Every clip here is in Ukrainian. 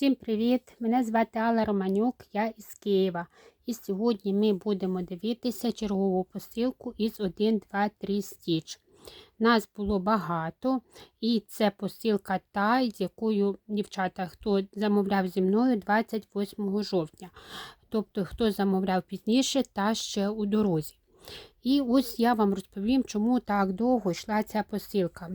Всім привіт! Мене звати Алла Романюк, я із Києва. І сьогодні ми будемо дивитися чергову посилку із 1, 2, 3 стіч. Нас було багато, і це посилка та, з якою дівчата, хто замовляв зі мною 28 жовтня. Тобто, хто замовляв пізніше, та ще у дорозі. І ось я вам розповім, чому так довго йшла ця посилка.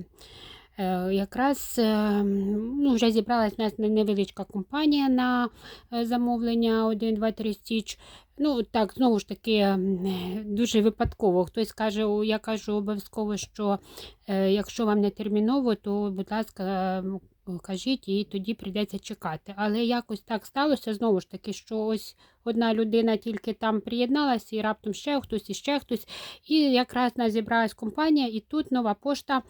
Е, Якраз е, ну, вже зібралась у нас невеличка компанія на е, замовлення 1, 2, 3 стіч. Ну, так, знову ж таки, дуже випадково. Хтось каже, я кажу обов'язково, що е, якщо вам не терміново, то, будь ласка, м, кажіть, і тоді прийдеться чекати. Але якось так сталося, знову ж таки, що ось одна людина тільки там приєдналася, і раптом ще хтось і ще хтось. І якраз нас зібралась компанія, і тут нова пошта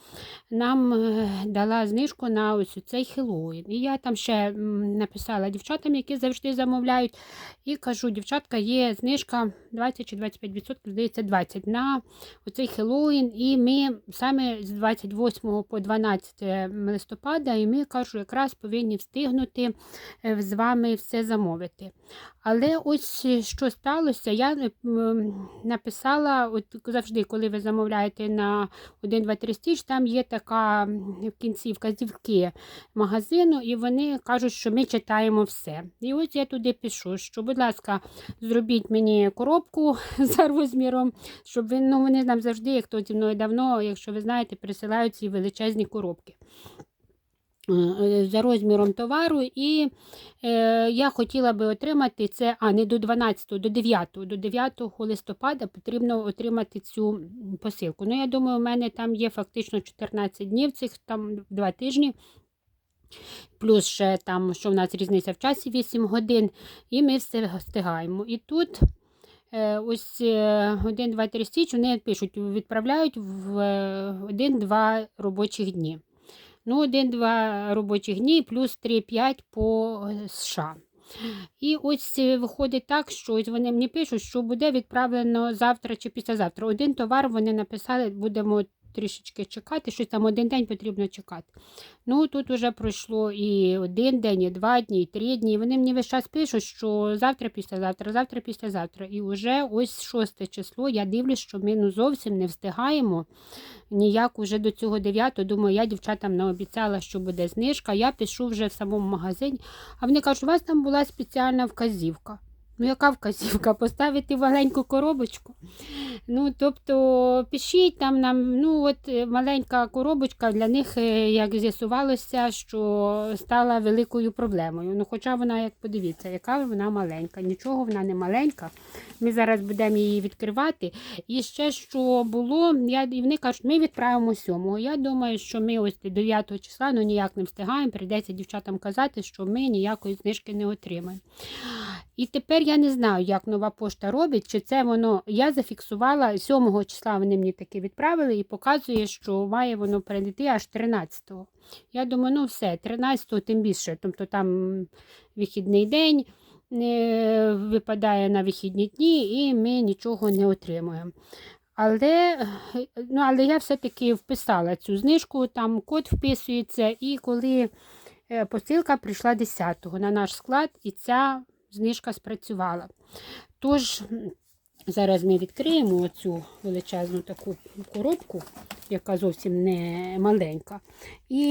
нам е, дала знижку на ось цей Хеллоуін. І я там ще написала дівчатам, які завжди замовляють, і кажу, дівчатка, є знижка 20 чи 25%, здається, 20 на оцей Хеллоуін. І ми саме з 28 по 12 листопада, і ми кажу, якраз повинні встигнути е, з вами все замовити. Але ось е, що сталося, я е, написала, от завжди, коли ви замовляєте на 1, 2, 3 стіч, там є така в кінці вказівки магазину, і вони кажуть, що ми читаємо все. І ось я туди пишу, що, будь ласка, зробіть мені коробку за розміром, щоб ви, ну, вони нам завжди, як то зі мною давно, якщо ви знаєте, присилають ці величезні коробки. Е, За розміром товару, і е, я хотіла би отримати це, а не до 12, до 9, до 9 листопада потрібно отримати цю посилку. Ну, я думаю, у мене там є фактично 14 днів, цих там 2 тижні. Плюс ще там, що в нас різниця в часі 8 годин, і ми все встигаємо. І тут е, ось 1, 2, 3 стіч, вони пишуть, відправляють в 1-2 робочих дні. Ну, один-два робочих дні, плюс 3-5 по е, США. І ось е, виходить так, що ось вони мені пишуть, що буде відправлено завтра чи післязавтра. Один товар вони написали, будемо трішечки чекати, щось там один день потрібно чекати. Ну, тут вже пройшло і один день, і два дні, і три дні. Вони мені весь час пишуть, що завтра, післязавтра, завтра, післязавтра. І вже ось шосте число. Я дивлюсь, що ми ну зовсім не встигаємо ніяк уже до цього 9. Думаю, я дівчатам наобіцяла, що буде знижка. Я пишу вже в самому магазині, а вони кажуть, у вас там була спеціальна вказівка. Ну, яка вказівка? Поставити маленьку коробочку. Ну, тобто, пишіть там нам, ну, от е, маленька коробочка для них, е, як з'ясувалося, що стала великою проблемою. Ну, хоча вона, як подивіться, яка вона маленька. Нічого вона не маленька. Ми зараз будемо її відкривати. І ще що було, я, і вони кажуть, ми відправимо 7. Я думаю, що ми ось 9 числа ну, ніяк не встигаємо. Прийдеться дівчатам казати, що ми ніякої знижки не отримаємо. І тепер я не знаю, як нова пошта робить, чи це воно. Я зафіксувала 7 числа вони мені таки відправили і показує, що має воно перейти аж 13-го. Я думаю, ну все, 13-го тим більше. Тобто там вихідний день е, випадає на вихідні дні, і ми нічого не отримуємо. Але ну, але я все-таки вписала цю знижку, там код вписується, і коли е, посилка прийшла 10-го на наш склад, і ця знижка спрацювала. Тож, зараз ми відкриємо оцю величезну таку коробку, яка зовсім не маленька. І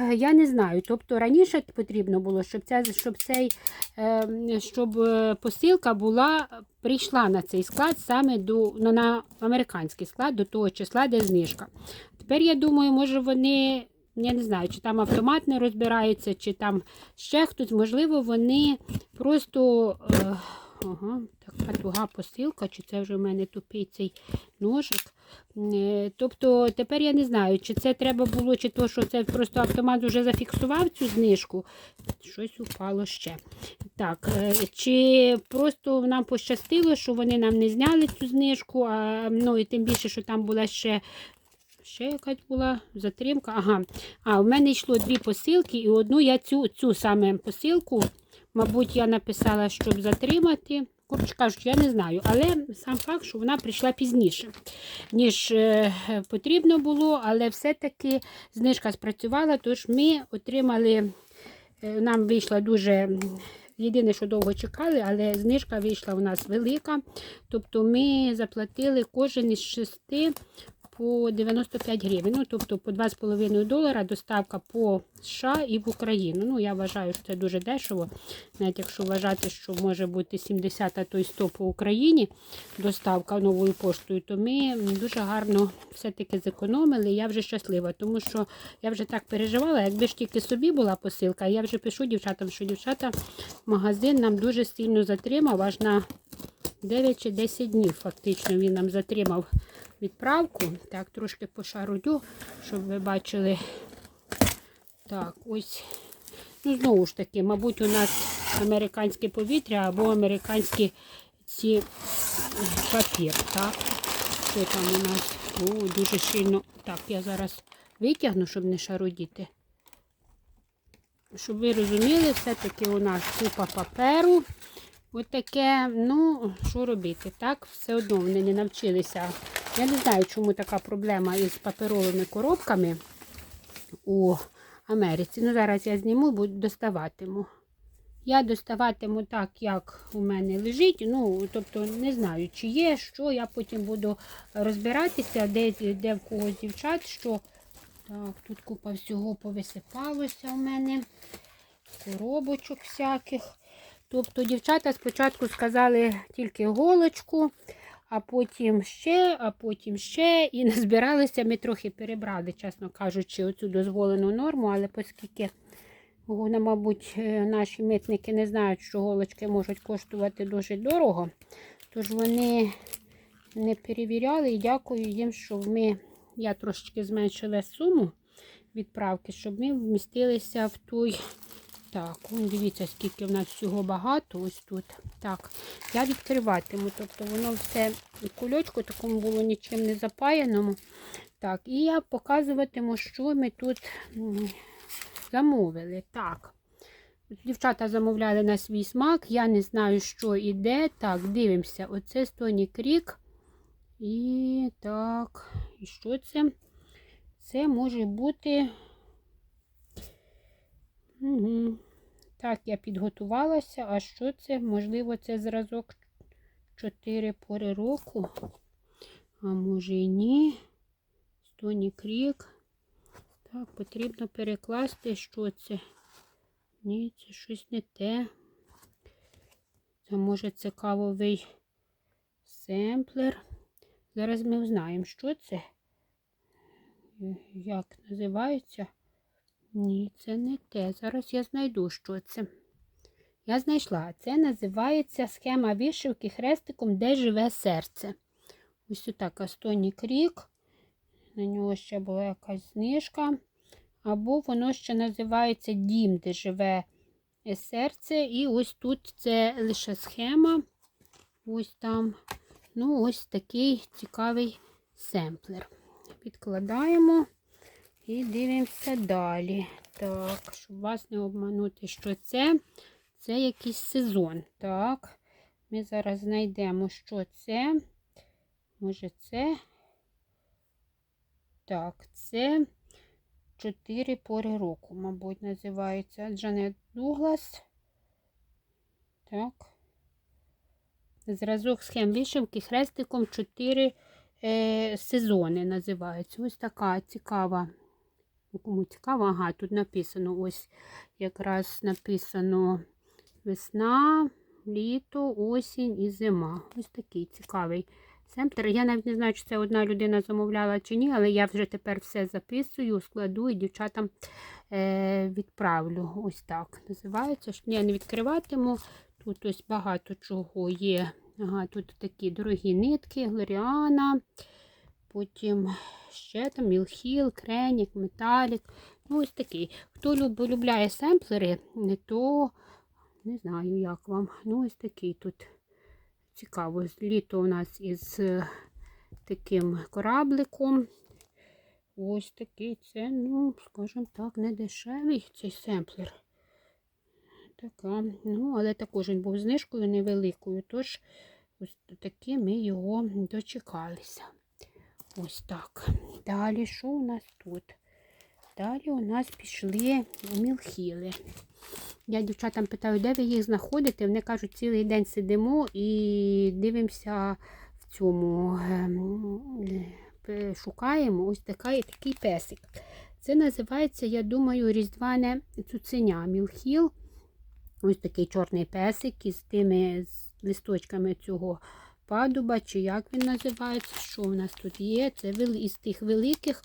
е, я не знаю, тобто раніше потрібно було, щоб ця, щоб цей, е, щоб е, посилка була, прийшла на цей склад саме до, ну, на американський склад до того числа, де знижка. Тепер я думаю, може вони. Я не знаю, чи там автомат не розбирається, чи там ще хтось, можливо, вони просто ага, така туга посилка, чи це вже в мене тупий цей ножик. Е, тобто тепер я не знаю, чи це треба було, чи то, що це просто автомат вже зафіксував цю знижку. Щось упало ще. Так, е, чи просто нам пощастило, що вони нам не зняли цю знижку, а ну і тим більше, що там була ще. Ще якась була затримка. Ага. А, в мене йшло дві посилки, і одну я цю цю саме посилку, мабуть, я написала, щоб затримати. Коротше кажучи, я не знаю. Але сам факт, що вона прийшла пізніше, ніж е, потрібно було, але все-таки знижка спрацювала, тож ми отримали Е, Нам вийшла дуже. Єдине, що довго чекали, але знижка вийшла у нас велика. Тобто ми заплатили кожен із шести по 95 гривень. Ну, тобто по 2,5 долара доставка по США і в Україну. Ну, я вважаю, що це дуже дешево. Навіть якщо вважати, що може бути 70, а то й 100 по Україні доставка новою поштою, то ми дуже гарно все-таки зекономили. Я вже щаслива, тому що я вже так переживала, якби ж тільки собі була посилка, я вже пишу дівчатам, що дівчата магазин нам дуже сильно затримав, аж на 9 чи 10 днів фактично він нам затримав відправку. Так, трошки пошарудю, щоб ви бачили. Так, ось. Ну, знову ж таки, мабуть, у нас американське повітря або американські ці папір. Так, що там у нас? О, дуже сильно. Так, я зараз витягну, щоб не шарудіти. Щоб ви розуміли, все-таки у нас купа паперу. Отаке, ну, що робити? Так, все одно вони не навчилися. Я не знаю, чому така проблема із паперовими коробками у Америці. Ну, зараз я зніму, бо доставатиму. Я доставатиму так, як у мене лежить. Ну, тобто, не знаю, чи є, що. Я потім буду розбиратися, де, де в когось дівчат, що. Так, тут купа всього повисипалося у мене. Коробочок всяких. Тобто дівчата спочатку сказали тільки голочку, а потім ще, а потім ще. І назбиралися, ми трохи перебрали, чесно кажучи, оцю дозволену норму, але оскільки, мабуть, е, наші митники не знають, що голочки можуть коштувати дуже дорого, тож вони не перевіряли і дякую їм, що ми, я трошечки зменшила суму відправки, щоб ми вмістилися в той. Так, вон дивіться, скільки в нас всього багато ось тут. Так, я відкриватиму. Тобто воно все в кульочку такому було нічим не запаяному. Так, і я показуватиму, що ми тут замовили. Так. Дівчата замовляли на свій смак. Я не знаю, що і. Так, дивимося. Оце Стоні Крік. І так, і що це? Це може бути. Угу. Так, я підготувалася. А що це? Можливо, це зразок 4 пори року. А може і ні. Стоні крік. Так, потрібно перекласти, що це. Ні, це щось не те. Це може це кавовий семплер. Зараз ми узнаємо, що це. Як називається? Ні, це не те. Зараз я знайду, що це. Я знайшла. Це називається схема вишивки хрестиком, де живе серце. Ось отак Астоні Крік. На нього ще була якась знижка. Або воно ще називається Дім, де живе серце. І ось тут це лише схема. Ось там. Ну, ось такий цікавий семплер. Відкладаємо. І дивимося далі. Так, щоб вас не обманути, що це. Це якийсь сезон. Так, ми зараз знайдемо, що це. Може, це. Так, це 4 пори року, мабуть, називається. Джанет Дуглас. Так. Зразок схем вишивки хрестиком 4 е, сезони називається. Ось така цікава. Кому цікаво, ага, тут написано ось якраз написано весна, літо, осінь і зима. Ось такий цікавий семплер. Я навіть не знаю, чи це одна людина замовляла чи ні, але я вже тепер все записую, складу і дівчатам е, відправлю. Ось так називається. Я не відкриватиму. Тут ось багато чого є. Ага, тут такі дорогі нитки, глоріана. Потім ще там Мілхіл, Кренік, Металік. Ну, ось такий. Хто люб, полюбляє семплери, то не знаю, як вам. Ну, ось такий тут цікаво. Літо у нас із е, таким корабликом. Ось такий це, ну, скажімо так, не дешевий цей семплер. Така, ну, але також він був знижкою невеликою, тож ось таки ми його дочекалися. Ось так. Далі що у нас тут? Далі у нас пішли мілхіли. Я дівчатам питаю, де ви їх знаходите? Вони кажуть, цілий день сидимо і дивимося в цьому, ем, е, шукаємо ось така, такий песик. Це називається, я думаю, різдвяне цуценя Мілхіл. Ось такий чорний песик із тими з листочками цього падуба, чи як він називається, що в нас тут є. Це із тих великих,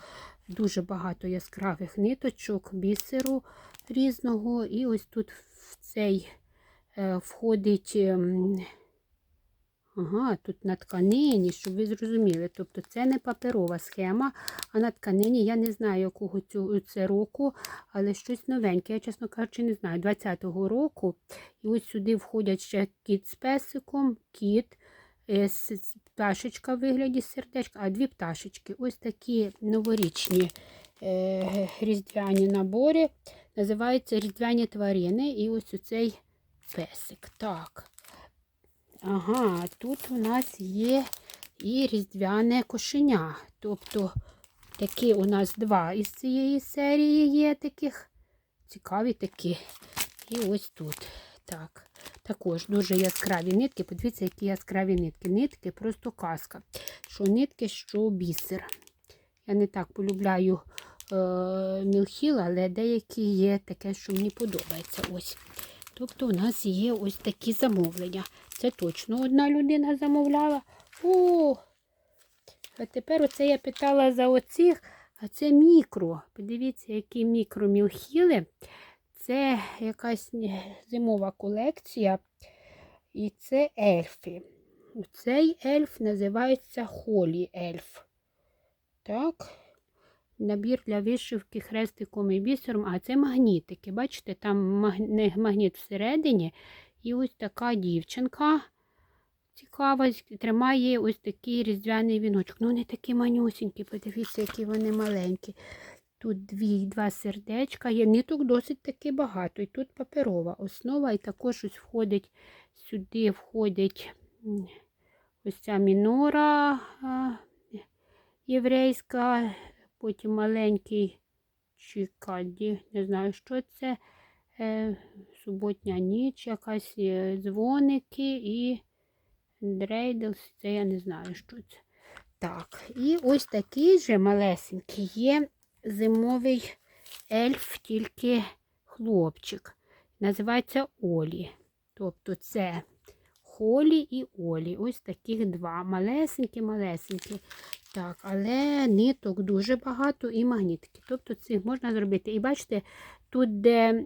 дуже багато яскравих ниточок, бісеру різного. І ось тут в цей е, входить. ем, Ага, тут на тканині, щоб ви зрозуміли. Тобто це не паперова схема, а на тканині я не знаю, якого цю, це року, але щось новеньке. Я, чесно кажучи, не знаю. 20-го року. І ось сюди входять ще кіт з песиком, кіт, пташечка в вигляді сердечка, а дві пташечки. Ось такі новорічні е, різдвяні набори. Називаються різдвяні тварини. І ось оцей песик. Так. Ага, тут у нас є і різдвяне кошеня. Тобто такі у нас два із цієї серії є таких. Цікаві такі. І ось тут. Так. Також дуже яскраві нитки. Подивіться, які яскраві нитки. Нитки просто казка. Що нитки, що бісер. Я не так полюбляю е, але деякі є таке, що мені подобається. Ось. Тобто у нас є ось такі замовлення. Це точно одна людина замовляла. О! А тепер оце я питала за оцих, а це мікро. Подивіться, які мікромілхіли. Це якась е, зимова колекція. І це ельфи. Цей ельф називається Холі ельф. Так. Набір для вишивки хрестиком і бісером, а це магнітики. Бачите, там магніт всередині. І ось така дівчинка цікава, тримає ось такий різдвяний віночок. Ну, вони такі манюсінькі, подивіться, які вони маленькі. Тут дві, два сердечка, є ниток досить таки багато. І тут паперова основа, і також ось входить сюди входить ось ця мінора єврейська, потім маленький чикаді, не знаю, що це. Е, суботня ніч, якась е, дзвоники і дрейдельс, це я не знаю, що це. Так, і ось такий же малесенький є зимовий ельф, тільки хлопчик. Називається Олі. Тобто це Холі і Олі. Ось таких два. Малесенькі-малесенькі. Так, але ниток дуже багато і магнітки. Тобто цих можна зробити. І бачите, тут, де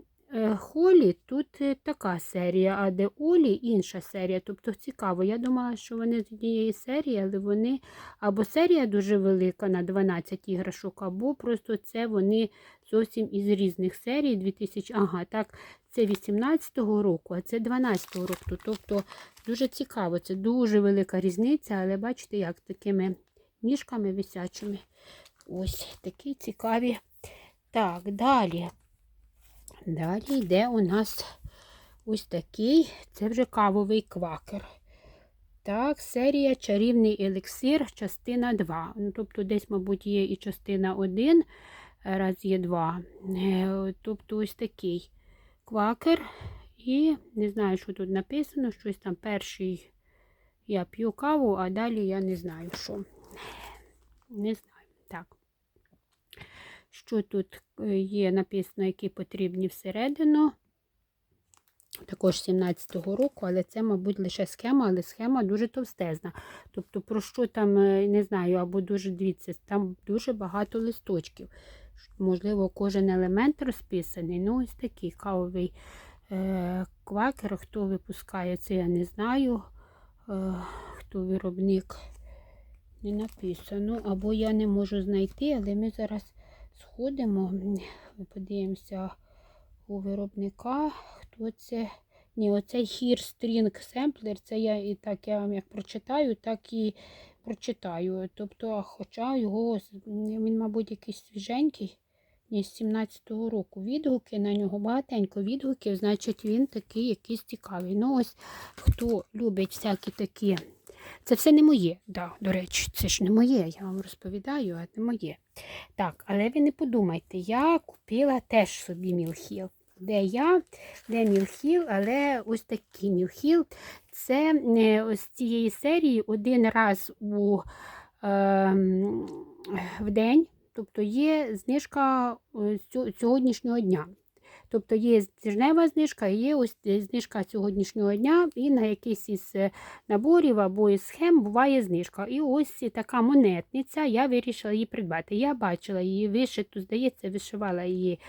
Холі, тут е, така серія, а де Олі інша серія. Тобто цікаво. Я думала, що вони з однієї серії, але вони або серія дуже велика на 12 іграшок, або просто це вони зовсім із різних серій. 2000, ага, так, це 18-го року, а це 12-го року. Тобто дуже цікаво, це дуже велика різниця, але бачите, як такими ніжками висячими. Ось такі цікаві. Так, далі. Далі йде у нас ось такий, це вже кавовий квакер. Так, серія Чарівний елексир, частина 2. Ну, тобто, десь, мабуть, є і частина 1, раз є 2. Е, Тобто, ось такий квакер. І не знаю, що тут написано. Щось там перший я п'ю каву, а далі я не знаю, що. Не знаю. Так. Що тут е, є написано, які потрібні всередину. Також 17-го року, але це, мабуть, лише схема, але схема дуже товстезна. Тобто, про що там, е, не знаю, або дуже дивіться, там дуже багато листочків. Можливо, кожен елемент розписаний. Ну, ось такий кавовий е, квакер. Хто випускає це, я не знаю. Е, хто виробник не написано. Або я не можу знайти, але ми зараз сходимо, подивимося у виробника. Хто це? Ні, оцей String Sampler, це я і так я вам як прочитаю, так і прочитаю. Тобто, хоча його, він, мабуть, якийсь свіженький. Ні, з 17-го року відгуки на нього багатенько відгуків, значить він такий якийсь цікавий. Ну ось хто любить всякі такі. Це все не моє, да, до речі, це ж не моє, я вам розповідаю, а не моє. Так, але ви не подумайте, я купила теж собі мілхіл. де я, де Мілхіл, але ось такий Мілхіл. Це е, з цієї серії один раз у, е, в день, тобто є знижка е, сьогоднішнього дня. Тобто є тижнева знижка, є ось е, знижка сьогоднішнього дня, і на якийсь із е, наборів або із схем буває знижка. І ось така монетниця, я вирішила її придбати. Я бачила її вишиту, здається, вишивала її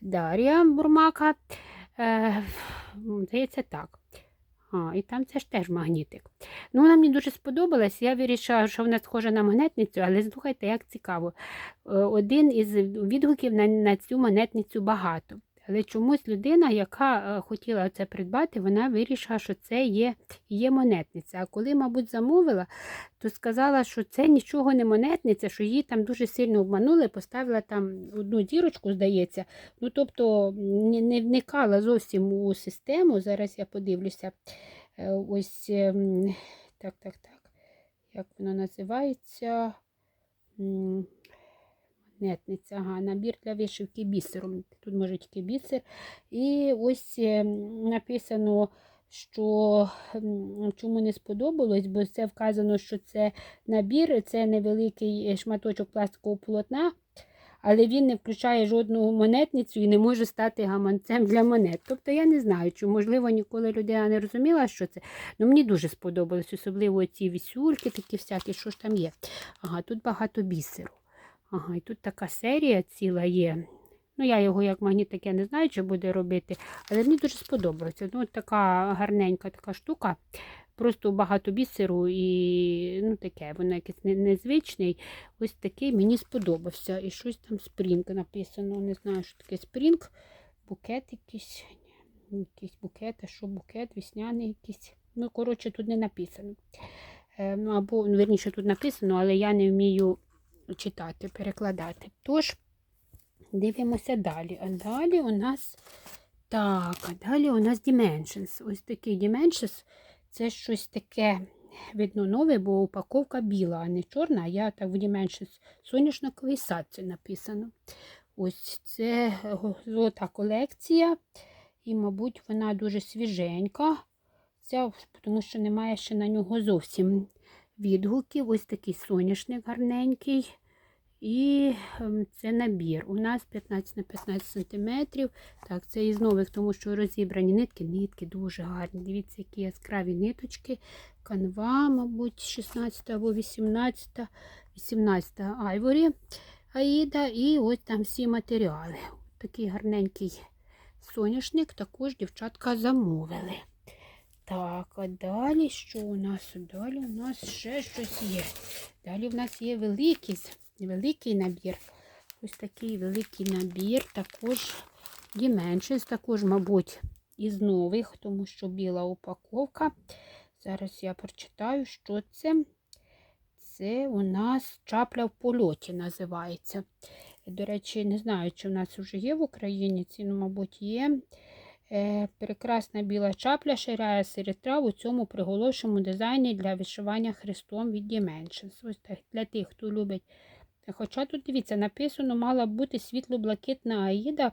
Дар'я Бурмака. Е, Здається, так. А, і там це ж теж магнітик. Ну, вона мені дуже сподобалась. Я вирішила, що вона схожа на магнетницю, але слухайте, як цікаво. Е, Один із відгуків на, на цю монетницю багато. Але чомусь людина, яка е, хотіла це придбати, вона вирішила, що це є, є монетниця. А коли, мабуть, замовила, то сказала, що це нічого не монетниця, що її там дуже сильно обманули, поставила там одну дірочку, здається. Ну, тобто не, не вникала зовсім у систему. Зараз я подивлюся. Е, Ось ем, так, так, так. Як воно називається? Нетниця, ага, набір для вишивки бісером. Тут може тільки бісер. І ось е, написано, що чому не сподобалось, бо це вказано, що це набір, це невеликий шматочок пластикового полотна, але він не включає жодну монетницю і не може стати гаманцем для монет. Тобто я не знаю, чи можливо ніколи людина не розуміла, що це. Ну мені дуже сподобалось, особливо ці вісюльки, такі всякі, що ж там є. Ага, тут багато бісеру. Ага, і тут така серія ціла є. Ну, я його як магнітик, я не знаю, чи буде робити, але мені дуже сподобається. Ну, така гарненька така штука. Просто багато бісеру і ну, таке, воно якесь незвичний. Ось такий мені сподобався. І щось там спрінг написано. Не знаю, що таке спрінг. Букет якийсь. Якийсь букет, а що букет, вісняний якийсь. Ну, коротше, тут не написано. Е, ну, або, ну, верніше, тут написано, але я не вмію читати, перекладати. Тож, дивимося далі. А далі у нас так, а далі у нас Dimensions. Ось такий Dimensions. Це щось таке, видно, нове, бо упаковка біла, а не чорна. А я так в Dimensions соняшниковий сад це написано. Ось це золота колекція. І, мабуть, вона дуже свіженька. Ця, тому що немає ще на нього зовсім відгуків. Ось такий соняшник гарненький. І ем, це набір. У нас 15 на 15 см. Так, це із нових, тому що розібрані нитки. Нитки дуже гарні. Дивіться, які яскраві ниточки. Канва, мабуть, 16 або 18, 18 айворі Аїда. І ось там всі матеріали. Такий гарненький соняшник також дівчатка замовили. Так, а далі що у нас? Далі у нас ще щось є. Далі в нас є великий, великий набір. Ось такий великий набір, також Dimensions, також, мабуть, із нових, тому що біла упаковка. Зараз я прочитаю, що це. Це у нас чапля в польоті називається. До речі, не знаю, чи в нас вже є в Україні. Ці, ну, мабуть, є. Е, прекрасна біла чапля ширяє серед трав у цьому приголошеному дизайні для вишивання хрестом від Dimensions. Ось для тих, хто любить. Хоча тут, дивіться, написано, мала бути світло-блакитна аїда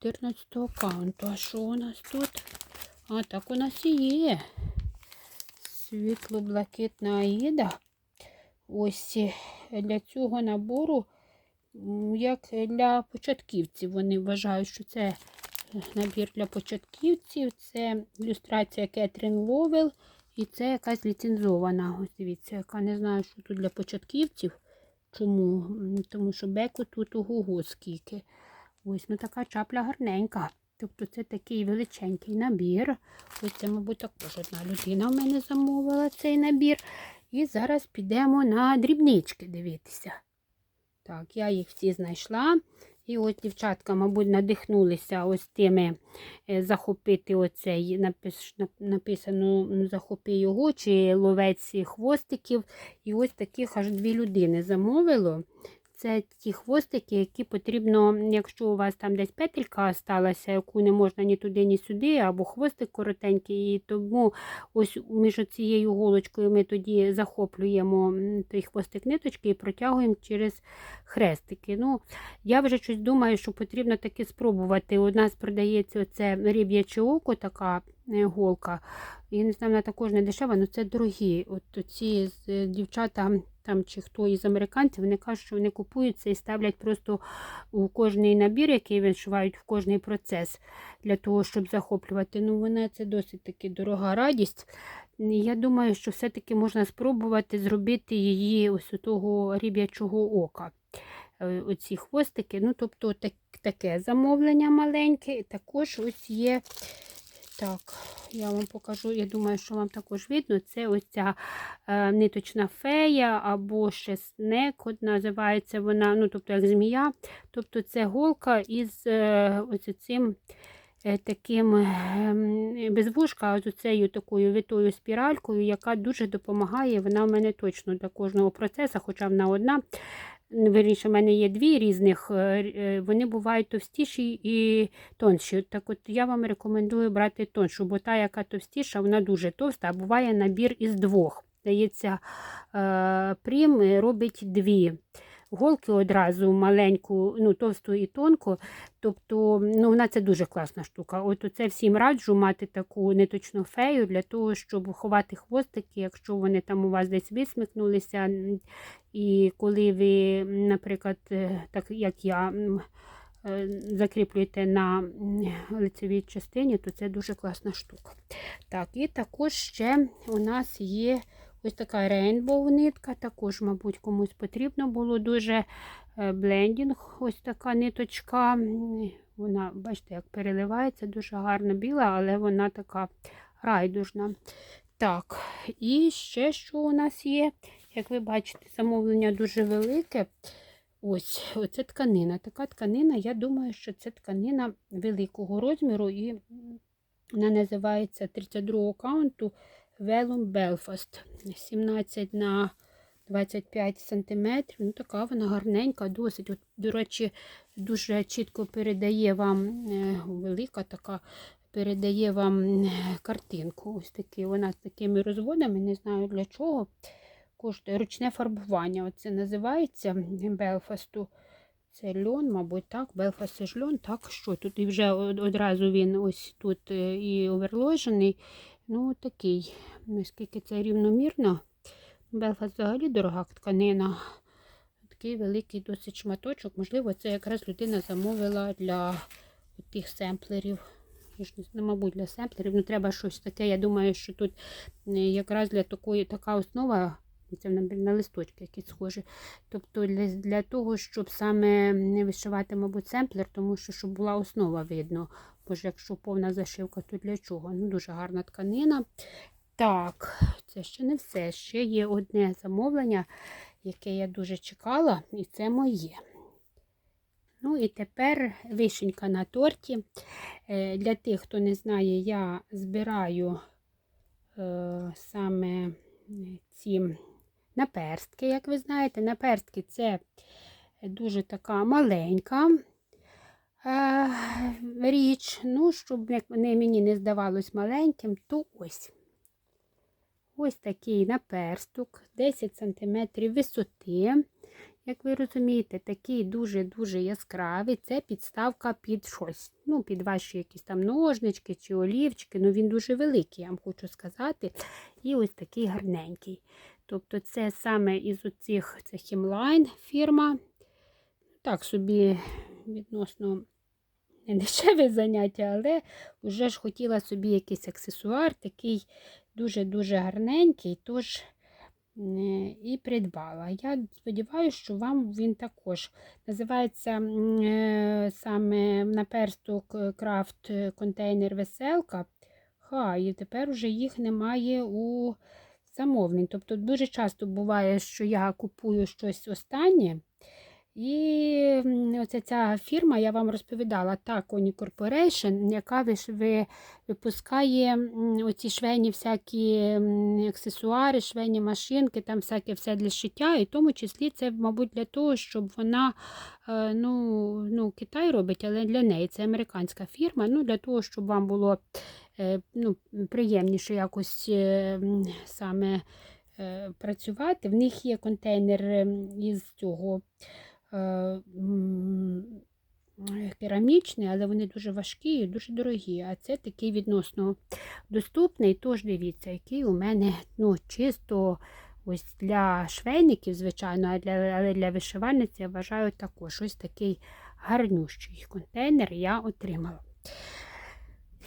14 каунту. А що у нас тут? А, так у нас і є. Світло-блакитна аїда. Ось е, для цього набору, як для початківців, вони вважають, що це набір для початківців. Це ілюстрація Кетрін Ловел. І це якась ліцензована. Ось дивіться, яка не знаю, що тут для початківців. Чому? Тому що беку тут ого скільки. Ось ну така чапля гарненька. Тобто це такий величенький набір. Ось це, мабуть, також одна людина в мене замовила цей набір. І зараз підемо на дрібнички дивитися. Так, я їх всі знайшла. І ось дівчатка, мабуть, надихнулися ось тими е, захопити оцей, напис- написано захопи його, чи ловець хвостиків. І ось таких аж дві людини замовило. Це ті хвостики, які потрібно, якщо у вас там десь петелька осталася, яку не можна ні туди, ні сюди, або хвостик коротенький, і тому ось між цією голочкою ми тоді захоплюємо той хвостик ниточки і протягуємо через хрестики. Ну, Я вже щось думаю, що потрібно таки спробувати. У нас продається оце ріб'яче око, така голка. Я не знаю, вона також не дешева, але це дорогі. От ці е, дівчата там чи хто із американців, вони кажуть, що вони купують це і ставлять просто у кожний набір, який вишивають в кожний процес для того, щоб захоплювати. Ну, вона це досить таки дорога радість. Я думаю, що все-таки можна спробувати зробити її ось у того ріб'ячого ока. Е, Оці хвостики. Ну, тобто так, таке замовлення маленьке. Також ось є. Так, я вам покажу, я думаю, що вам також видно. Це ось ця е, ниточна фея або ще снек, от називається вона, ну, тобто як змія. Тобто це голка із е, ось цим е, таким е, без вушка, а з оцею такою витою спіралькою, яка дуже допомагає. Вона в мене точно для кожного процесу, хоча вона одна. Вірніше, в мене є дві різних, е, е, вони бувають товстіші і тонші. Так от я вам рекомендую брати тоншу, бо та, яка товстіша, вона дуже товста, а буває набір із двох. Здається, прим е, робить дві. Голки одразу маленьку, ну, товсту і тонку. Тобто, ну, вона це дуже класна штука. От оце всім раджу мати таку ниточну фею для того, щоб ховати хвостики, якщо вони там у вас десь висмикнулися. І коли ви, наприклад, е, так як я. е, Закріплюєте на лицевій частині, то це дуже класна штука. Так, і також ще у нас є ось така рейнбоу нитка, також, мабуть, комусь потрібно було дуже блендінг, ось така ниточка. Вона, бачите, як переливається, дуже гарно біла, але вона така райдужна. Так, і ще що у нас є, як ви бачите, замовлення дуже велике. Ось, оце тканина. Така тканина, я думаю, що це тканина великого розміру, і вона називається 32 каунту Velum Belfast. 17 на 25 см. Ну, така вона гарненька, досить. От, до речі, дуже чітко передає вам е, велика така. Передає вам е, картинку. Ось такі. Вона з такими розводами, не знаю для чого. Коштує ручне фарбування. Оце називається Белфасту. Це льон, мабуть, так. Белфаст це ж льон, так що тут і вже одразу він ось тут е, і оверложений. Ну, такий, наскільки це рівномірно. Белфаст взагалі дорога тканина. Такий великий досить шматочок. Можливо, це якраз людина замовила для тих семплерів. Знаю, мабуть, для семплерів. Ну, треба щось таке. Я думаю, що тут е, якраз для такої така основа. Це на листочки якісь схожі. Тобто для, для того, щоб саме не вишивати, мабуть, семплер, тому що щоб була основа видно. Бо ж якщо повна зашивка, то для чого? Ну, дуже гарна тканина. Так, це ще не все. Ще є одне замовлення, яке я дуже чекала, і це моє. Ну і тепер вишенька на торті. Е, Для тих, хто не знає, я збираю е, саме ці наперстки, як ви знаєте. Наперстки це дуже така маленька е, річ. Ну, щоб вони мені не здавалось маленьким, то ось. Ось такий наперсток, 10 см висоти. Як ви розумієте, такий дуже-дуже яскравий. Це підставка під щось. Ну, під ваші якісь там ножнички чи олівчики. Ну, він дуже великий, я вам хочу сказати. І ось такий гарненький. Тобто, це саме із оцих це хімлайн фірма. Так собі відносно не дешеве заняття, але вже ж хотіла собі якийсь аксесуар, такий дуже-дуже гарненький, тож е, і придбала. Я сподіваюся, що вам він також називається е, саме наперсток крафт контейнер веселка. Ха, і тепер вже їх немає у замовлень. Тобто дуже часто буває, що я купую щось останнє. І оця ця фірма, я вам розповідала, Taconi Corporation, яка випускає оці швейні всякі аксесуари, швейні машинки, там всяке все для шиття. І в тому числі це, мабуть, для того, щоб вона, е, ну, ну, Китай робить, але для неї це американська фірма. Ну, для того, щоб вам було е, ну, приємніше якось е, саме працювати. В них є контейнер із цього керамічний, але вони дуже важкі і дуже дорогі. А це такий відносно доступний. Тож дивіться, який у мене ну, чисто ось для швейників, звичайно, а для, але для вишивальниць я вважаю також ось такий гарнющий контейнер я отримала.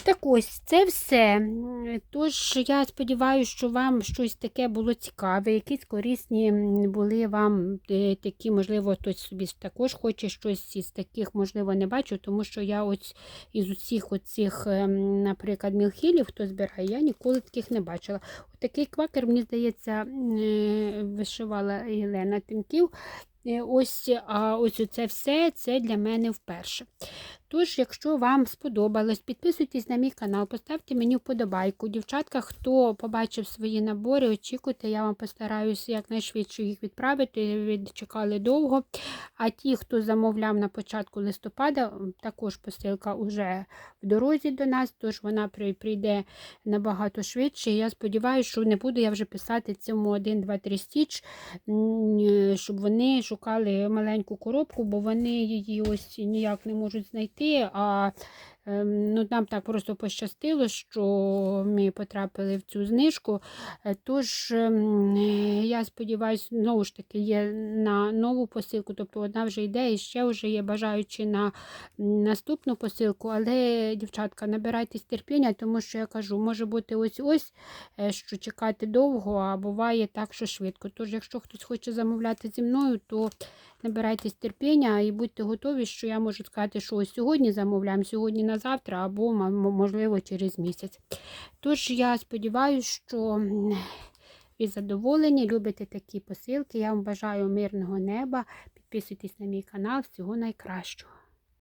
Так ось це все. Тож я сподіваюся, що вам щось таке було цікаве, якісь корисні були вам е, такі, можливо, хтось собі також хоче щось із таких, можливо, не бачу, тому що я ось із усіх оцих, ем, наприклад, мілхілів, хто збирає, я ніколи таких не бачила. Такий квакер, мені здається, е, вишивала Єлена Тинків. Е, Ось, ось це все це для мене вперше. Тож, якщо вам сподобалось, підписуйтесь на мій канал, поставте мені вподобайку. Дівчатка, хто побачив свої набори, очікуйте, я вам постараюся якнайшвидше їх відправити. Відчекали довго. А ті, хто замовляв на початку листопада, також посилка вже в дорозі до нас, тож вона прийде набагато швидше. Я сподіваюся, що не буду я вже писати цьому 1, 2, 3 стіч, щоб вони шукали маленьку коробку, бо вони її ось ніяк не можуть знайти. А ну, нам так просто пощастило, що ми потрапили в цю знижку. Е, Тож, ем, я сподіваюся, знову ж таки, є на нову посилку, тобто одна вже йде і ще вже є бажаючи на наступну посилку. Але, дівчатка, набирайтесь терпіння, тому що я кажу, може бути ось-ось, е, що чекати довго, а буває так, що швидко. Тож, якщо хтось хоче замовляти зі мною, то набирайтесь терпіння і будьте готові, що я можу сказати, що ось сьогодні замовляємо, сьогодні на завтра, або, можливо, через місяць. Тож я сподіваюся, що ви задоволені, любите такі посилки. Я вам бажаю мирного неба. Підписуйтесь на мій канал. Всього найкращого.